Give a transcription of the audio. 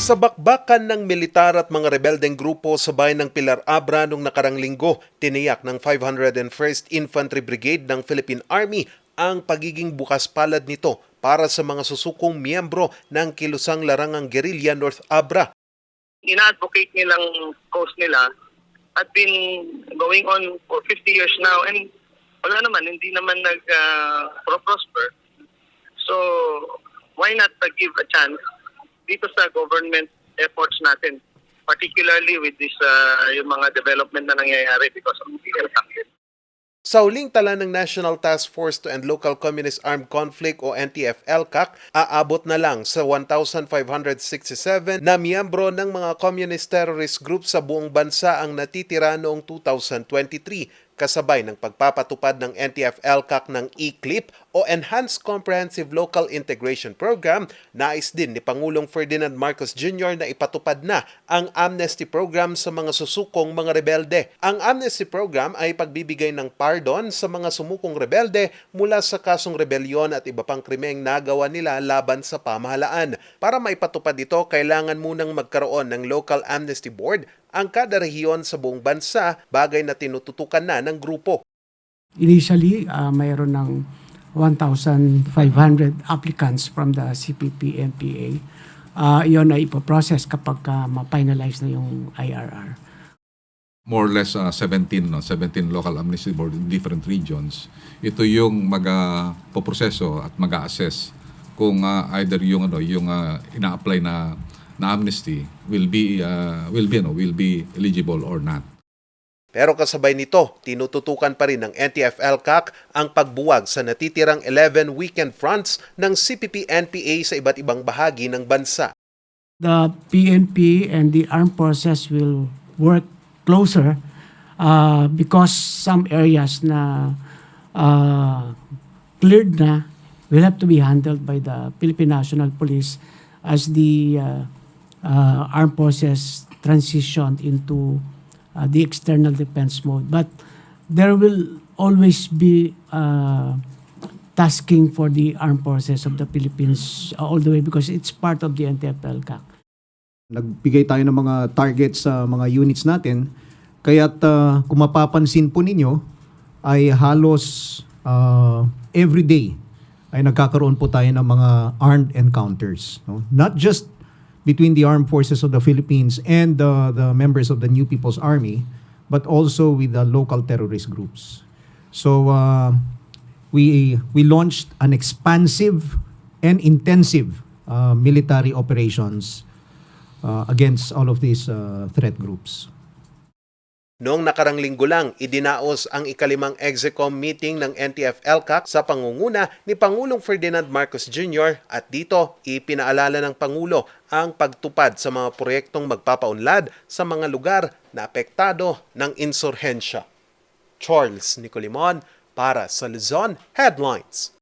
Sa bakbakan ng militar at mga rebeldeng grupo sa bayan ng Pilar Abra nung nakarang linggo, tiniyak ng 501st Infantry Brigade ng Philippine Army ang pagiging bukas palad nito para sa mga susukong miyembro ng kilusang larangang guerrilla North Abra. ina-advocate nilang cause nila had been going on for 50 years now and wala naman, hindi naman nag-prosper. so, why not uh, give a chance dito sa government efforts natin, particularly with this uh, yung mga development na nangyayari because of the conflict. Sa uling tala ng National Task Force to End Local Communist Armed Conflict o NTF-ELCAC, aabot na lang sa 1,567 na miyembro ng mga communist terrorist group sa buong bansa ang natitira noong 2023 kasabay ng pagpapatupad ng NTF-ELCAC ng ECLIP o Enhanced Comprehensive Local Integration Program, nais din ni Pangulong Ferdinand Marcos Jr. na ipatupad na ang amnesty program sa mga susukong mga rebelde. Ang amnesty program ay pagbibigay ng pardon sa mga sumukong rebelde mula sa kasong rebelyon at iba pang krimeng nagawa nila laban sa pamahalaan. Para maipatupad ito, kailangan munang magkaroon ng local amnesty board ang kada rehiyon sa buong bansa, bagay na tinututukan na ng grupo. Initially, uh, mayroon ng 1,500 applicants from the CPP-NPA. Uh, yun ay ipoprocess kapag uh, ma-finalize na yung IRR. more or less uh, 17 no 17 local amnesty board in different regions ito yung mag uh, poproseso at mag-assess kung uh, either yung ano yung uh, ina-apply na na amnesty will be uh, will be ano will be eligible or not Pero kasabay nito, tinututukan pa rin ng NTF-ELCAC ang pagbuwag sa natitirang 11 weekend fronts ng CPP-NPA sa iba't ibang bahagi ng bansa. The PNP and the armed forces will work closer uh, because some areas na uh, cleared na will have to be handled by the Philippine National Police as the uh, uh, armed forces transitioned into uh, the external defense mode. But there will always be uh, tasking for the armed forces of the Philippines uh, all the way because it's part of the NTF-ELCAC. Nagbigay tayo ng mga targets sa mga units natin. Kaya't uh, kung mapapansin po ninyo, ay halos uh, every day ay nagkakaroon po tayo ng mga armed encounters. No? Not just between the armed forces of the Philippines and the, the members of the New People's Army, but also with the local terrorist groups. So uh, we we launched an expansive and intensive uh, military operations uh, against all of these uh, threat groups. Noong nakarang linggo lang, idinaos ang ikalimang EXECOM meeting ng NTF-ELCAC sa pangunguna ni Pangulong Ferdinand Marcos Jr. at dito ipinaalala ng Pangulo ang pagtupad sa mga proyektong magpapaunlad sa mga lugar na apektado ng insurhensya. Charles Nicolimon para sa Luzon Headlines.